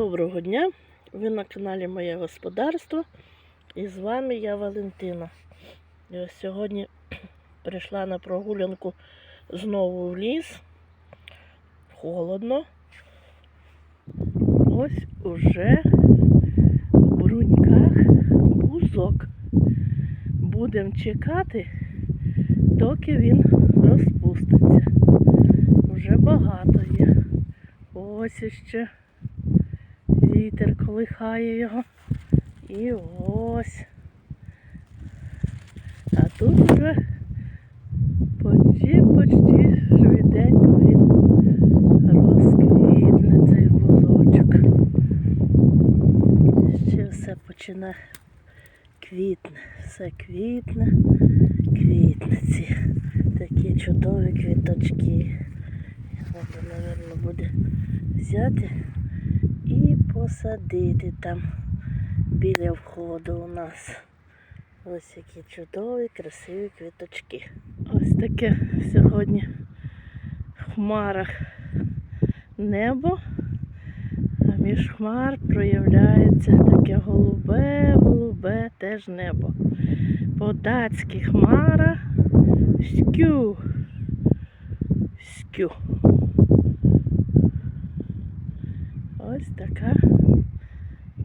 Доброго дня! Ви на каналі Моє Господарство. І з вами я Валентина. І ось сьогодні прийшла на прогулянку знову в ліс. Холодно. Ось уже в бруньках бузок. Будемо чекати, доки він розпуститься. Вже багато є. Ось іще. Вітер колихає його. І ось. А тут вже почти, почти швиденько він розквітне цей бузочок. Ще все починає квітне, все квітне, квітне ці такі чудові квіточки. Треба, мабуть, буде взяти посадити там біля входу у нас. Ось які чудові, красиві квіточки. Ось таке сьогодні в хмарах небо, а між хмар проявляється таке голубе, голубе теж небо. По-датськи хмара скю. Скю. Ось така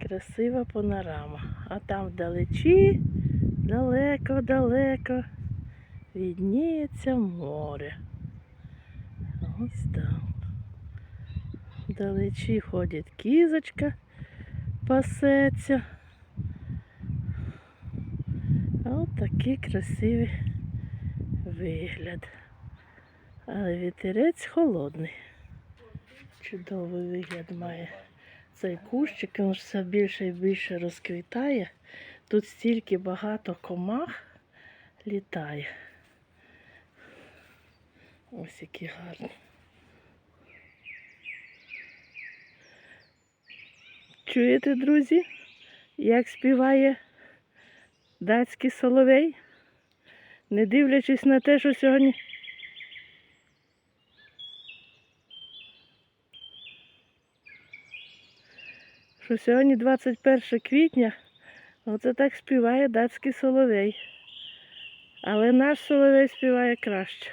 красива панорама. А там вдалечі, далеко-далеко відніється море. Ось там. Вдалечі ходить кізочка, пасеться. Ось такий красивий вигляд. Але вітерець холодний. Чудовий вигляд має цей кущик, він все більше і більше розквітає. Тут стільки багато комах літає. Ось які гарні. Чуєте, друзі, як співає датський соловей? Не дивлячись на те, що сьогодні що сьогодні 21 квітня, оце так співає датський соловей. Але наш соловей співає краще.